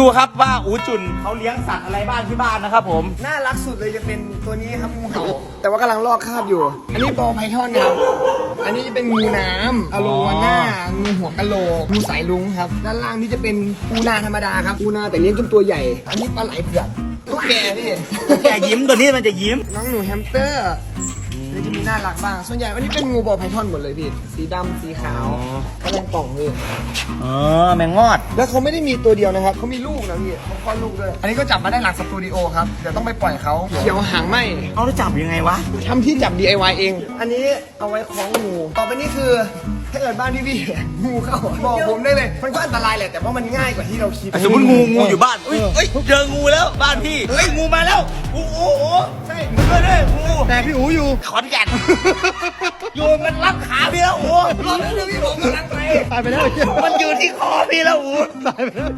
ดูครับว่าอูจุนเขาเลี้ยงสัตว์อะไรบ้างที่บ้านนะครับผม น่ารักสุดเลยจะเป็นตัวนี้ครับงูเห่าแต่ว่ากำลังลอกคราบอยู่ อันนี้บอลไพทอนครับ อันนี้จะเป็นงูน้ำอโลวาน่างูหัวกะโหลกงูสายลุงครับ ด้านล่างนี่จะเป็นปูนาธรรมดาครับปูนาแต่เลี้ยงจนตัวใหญ่ อันนี้ปลาไหลเผือกตุ๊กแกพี่แกยิ้มตัวนี้มันจะยิ้ม น้องหนูแฮมสเตอร์ นี่จะมีน่ารักบ้าง ส่วนใหญ่วันนี้เป็นงูบอลไพทอนหมดเลยพี่ สีดำสีขาวอ๋อกระแลงป่องพี่เออแมงงอด แล้วเขาไม่ได้มีตัวเดียวนะครับเขามีลูกนะพี่เขาคลอดลูกด้วย อันนี้ก็จับมาได้หลังสตูดิโอครับ เดี๋ยวต้องไปปล่อยเขาเขียวหางไหม เอาแล้วจับยังไงวะ ทำที่จับ DIY เอง อันนี้เอาไว้คล้องงู ต่อไปนี่คือถ้าเกิดบ้านพี่พี่ๆงูเข้าบอกผมได้เลย มันก็อันตรายแหละ แต่ว่ามันง่ายกว่าที่เราคิดสมมติงูงูอยู่บ้านเอ้ยเอ้ยเจองูแล้วบ้านพี่เฮ้ยงูมาแล้วโอ้โหโอ้ พี่อูอยู่ขอนแก่นโยนมันรับขาพี่แล้วโอ้โหรอแป๊บนึงพี่ผมกำลังไปตายไปแล้วมันอยู่ที่คอพี่แล้วโอ้โหตายไปแล้ว